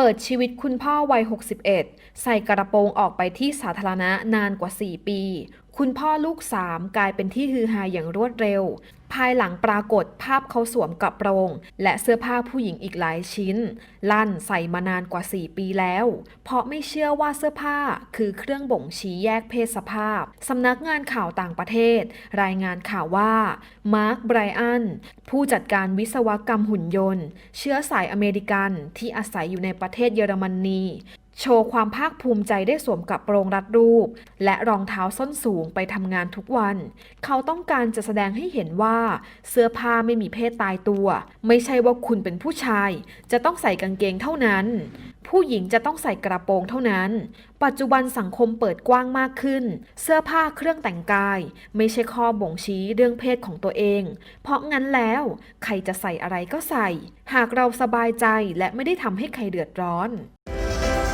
เปิดชีวิตคุณพ่อวัย 61 ใส่กระโปรงออกไปที่สาธารณะนานกว่า 4 ปีคุณพ่อลูกสามกลายเป็นที่ฮือฮาอย่างรวดเร็ว ภายหลังปรากฏภาพเขาสวมกระโปรง และเสื้อผ้าผู้หญิงอีกหลายชิ้น ลั่นใส่มานานกว่า 4 ปีแล้ว เพราะไม่เชื่อว่าเสื้อผ้าคือเครื่องบ่งชี้แยกเพศสภาพ สำนักงานข่าวต่างประเทศ รายงานข่าวว่า มาร์ค ไบรอัน ผู้จัดการวิศวกรรมหุ่นยนต์ เชื้อสายอเมริกันที่อาศัยอยู่ในประเทศเยอรมนี โชว์ความภาคภูมิใจได้สวมกับโปรงรัดรูป และรองเท้าส้นสูงไปทำงานทุกวัน เขาต้องการจะแสดงให้เห็นว่า เสื้อผ้าไม่มีเพศตายตัว ไม่ใช่ว่าคุณเป็นผู้ชาย จะต้องใส่กางเกงเท่านั้น ผู้หญิงจะต้องใส่กระโปรงเท่านั้น ปัจจุบันสังคมเปิดกว้างมากขึ้น เสื้อผ้าเครื่องแต่งกาย ไม่ใช่ข้อบ่งชี้เรื่องเพศของตัวเอง เพราะงั้นแล้วใครจะใส่อะไรก็ใส่ หากเราสบายใจและไม่ได้ทำให้ใครเดือดร้อน